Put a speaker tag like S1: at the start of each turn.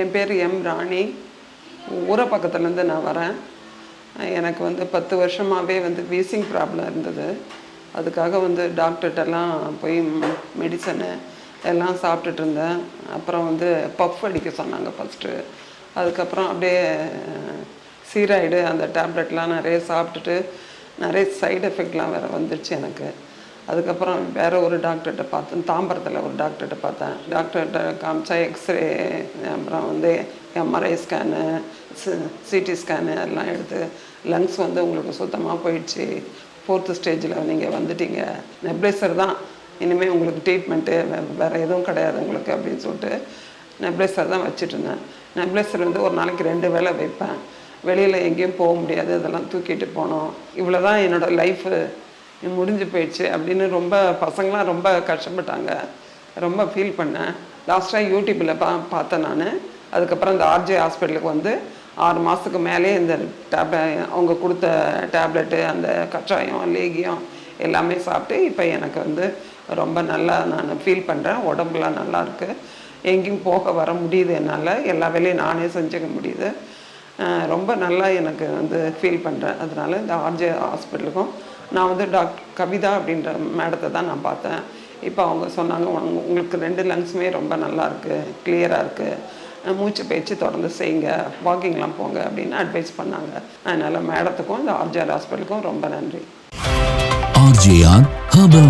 S1: என் பேர் எம் ராணி. ஊரை பக்கத்துலேருந்து நான் வரேன். எனக்கு வந்து பத்து வருஷமாகவே வந்து வீசிங் ப்ராப்ளம் இருந்தது. அதுக்காக வந்து டாக்டர்கிட்டலாம் போய் மெடிசனு எல்லாம் சாப்பிட்டுட்டு இருந்தேன் அப்புறம் வந்து பஃப் அடிக்க சொன்னாங்க ஃபஸ்ட்டு. அதுக்கப்புறம் அப்படியே சீராய்டு. அந்த டேப்லெட்லாம் நிறைய சாப்பிட்டுட்டு நிறைய சைடு எஃபெக்ட்லாம் வேறு வந்துடுச்சு எனக்கு. அதுக்கப்புறம் வேற ஒரு டாக்டர்கிட்ட பார்த்தேன் தாம்பரத்தில் ஒரு டாக்டர்கிட்ட பார்த்தேன். டாக்டர்கிட்ட காமிச்சா எக்ஸ்ரே அப்புறம் வந்து எம்ஆர்ஐ ஸ்கேனு சிடி ஸ்கேனு எல்லாம் எடுத்து லங்ஸ் வந்து உங்களுக்கு சுத்தமாக போயிடுச்சு. ஃபோர்த்து ஸ்டேஜில் நீங்கள் வந்துட்டீங்க. நெப்ளேசர் தான். இனிமேல் உங்களுக்கு ட்ரீட்மெண்ட்டு வேறு எதுவும் கிடையாது உங்களுக்கு அப்படின்னு சொல்லிட்டு நெப்ளேசர் தான் வச்சுட்டு இருந்தேன். நெப்ளேசர் வந்து ஒரு நாளைக்கு ரெண்டு வேளை வைப்பேன். வெளியில் எங்கேயும் போக முடியாது. இதெல்லாம் தூக்கிட்டு போனோம் இவ்வளோ தான் என்னோடய லைஃபு முடிஞ்சு போயிடுச்சு அப்படின்னு ரொம்ப பசங்களாம் ரொம்ப கஷ்டப்பட்டாங்க. ரொம்ப ஃபீல் பண்ணேன். லாஸ்ட்டாக யூடியூப்பில் பா பார்த்தேன் நான். அதுக்கப்புறம் இந்த ஆர்ஜே ஹாஸ்பிட்டலுக்கு வந்து ஆறு மாதத்துக்கு மேலே இந்த டேப்ல அவங்க கொடுத்த டேப்லெட்டு அந்த கஷாயம் லேகியம் எல்லாமே சாப்பிட்டு இப்போ எனக்கு வந்து ரொம்ப நல்லா நான் ஃபீல் பண்ணுறேன் உடம்புலாம் நல்லா இருக்குது எங்கேயும் போக வர முடியுது என்னால். எல்லா வேலையும் நானே செஞ்சுக்க முடியுது. ரொம்ப நல்லா எனக்கு வந்து ஃபீல் பண்ணுறேன் அதனால இந்த ஆர்ஜே ஹாஸ்பிட்டலுக்கும் நான் வந்து டாக்டர் கவிதா அப்படின்ற மேடத்தை தான் நான் பார்த்தேன். இப்போ அவங்க சொன்னாங்க உங்களுக்கு ரெண்டு லங்ஸுமே ரொம்ப நல்லா இருக்கு கிளியராக இருக்குது மூச்சு பயிற்சி தொடர்ந்து செய்யுங்க வாக்கிங்லாம் போங்க அப்படின்னு அட்வைஸ் பண்ணாங்க. அதனால் மேடத்துக்கும் இந்த ஆர்ஜிஆர் ஹாஸ்பிட்டலுக்கும் ரொம்ப நன்றி.
S2: RGR Herbal